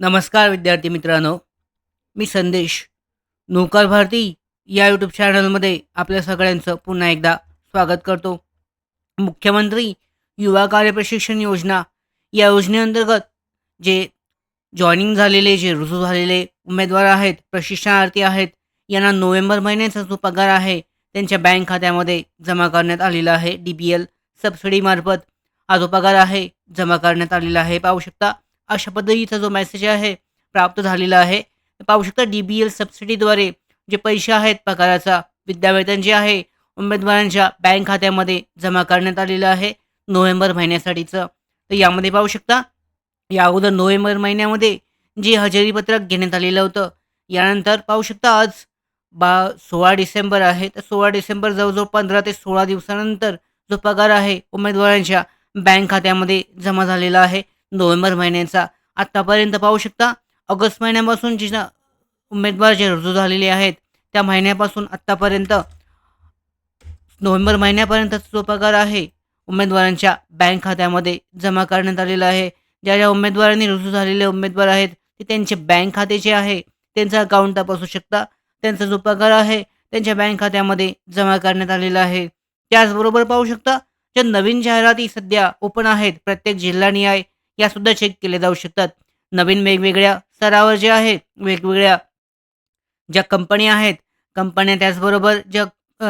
नमस्कार विद्यार्थी मित्रांनो. मी संदेश. नोकर भारती या यूट्यूब चॅनलमध्ये आपल्या सगळ्यांचं पुन्हा एकदा स्वागत करतो. मुख्यमंत्री युवा कार्य प्रशिक्षण योजना या योजनेअंतर्गत जे जॉईनिंग झालेले जे रुजू झालेले उमेदवार आहेत प्रशिक्षणार्थी आहेत यांना नोव्हेंबर महिन्याचा जो पगार आहे त्यांच्या बँक खात्यामध्ये जमा करण्यात आलेला आहे. डी बी एल सबसिडीमार्फत हा जो पगार आहे जमा करण्यात आलेला आहे. पाहू शकता अशा पद्धतीचा जो मेसेज आहे प्राप्त झालेला आहे. पाहू शकता डी बी एल सबसिडीद्वारे जे पैसे आहेत पगाराचा विद्यावेतन जे आहे उमेदवारांच्या बँक खात्यामध्ये जमा करण्यात आलेलं आहे. नोव्हेंबर महिन्यासाठीचं. तर यामध्ये पाहू शकता या अगोदर नोव्हेंबर महिन्यामध्ये जे हजेरीपत्रक घेण्यात आलेलं होतं यानंतर पाहू शकता आज बा सोळा डिसेंबर आहे. तर सोळा डिसेंबर जवळजवळ पंधरा ते सोळा दिवसानंतर जो पगार आहे उमेदवारांच्या बँक खात्यामध्ये जमा झालेला आहे. नोव्हेंबर महिन्याचा. आत्तापर्यंत पाहू शकता ऑगस्ट महिन्यापासून जी उमेदवार जे रुजू झालेले आहेत त्या महिन्यापासून आत्तापर्यंत नोव्हेंबर महिन्यापर्यंतचा जो पगार आहे उमेदवारांच्या बँक खात्यामध्ये जमा करण्यात आलेला आहे. ज्या ज्या उमेदवारांनी रुजू झालेले उमेदवार आहेत ते त्यांचे बँक खाते जे आहे. त्यांचं अकाउंट तपासू शकता. त्यांचा जो पगार आहे त्यांच्या बँक खात्यामध्ये जमा करण्यात आलेला आहे. त्याचबरोबर पाहू शकता ज्या नवीन जाहिराती सध्या ओपन आहेत प्रत्येक जिल्हानिहाय या सुद्धा चेक केले जाऊ शकतात. नवीन वेगवेगळ्या स्तरावर जे आहे वेगवेगळ्या ज्या कंपन्या आहेत कंपन्या त्याचबरोबर ज्या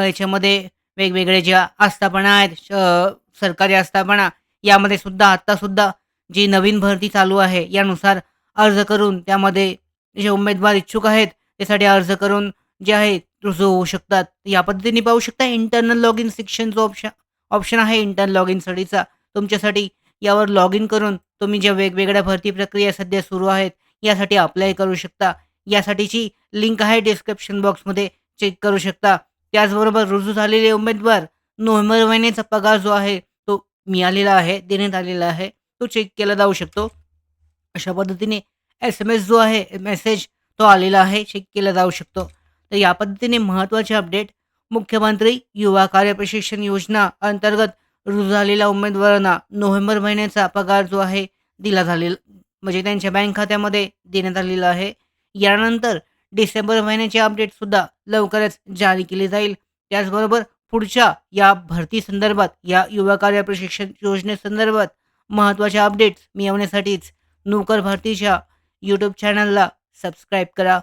याच्यामध्ये वेगवेगळे ज्या आस्थापना आहेत श- सरकारी आस्थापना यामध्ये सुद्धा आत्तासुद्धा जी नवीन भरती चालू आहे यानुसार अर्ज करून त्यामध्ये जे उमेदवार इच्छुक आहेत त्यासाठी अर्ज करून जे आहे रुजू होऊ शकतात. या पद्धतीने पाहू शकता इंटरनल लॉग इन सेक्शनचं ऑप्शन ऑप्शन आहे इंटरनल लॉग इनसाठीचा तुमच्यासाठी यावर लॉग इन करून तुम्ही ज्या वेगवेगळ्या भरती प्रक्रिया सध्या सुरू आहेत यासाठी अप्लाय करू शकता. यासाठीची लिंक आहे डिस्क्रिप्शन बॉक्समध्ये चेक करू शकता. त्याचबरोबर रुजू झालेले उमेदवार नोव्हेंबर महिन्याचा पगार जो आहे तो मिळालेला आहे देण्यात आलेला आहे तो चेक केला जाऊ शकतो. अशा पद्धतीने एस एम एस जो आहे मेसेज तो आलेला आहे चेक केला जाऊ शकतो. तर या पद्धतीने महत्त्वाचे अपडेट मुख्यमंत्री युवा कार्य प्रशिक्षण योजना अंतर्गत रुजू झालेल्या उमेदवारांना नोव्हेंबर महिन्याचा पगार जो आहे दिला झालेला म्हणजे त्यांच्या बँक खात्यामध्ये देण्यात आलेला आहे. यानंतर डिसेंबर महिन्याचे अपडेटसुद्धा लवकरच जारी केले जाईल. त्याचबरोबर पुढच्या या भरती संदर्भात या युवा कार्य प्रशिक्षण योजनेसंदर्भात महत्त्वाच्या अपडेट्स मिळवण्यासाठीच नोकर भरतीच्या यूट्यूब चॅनलला सबस्क्राईब करा.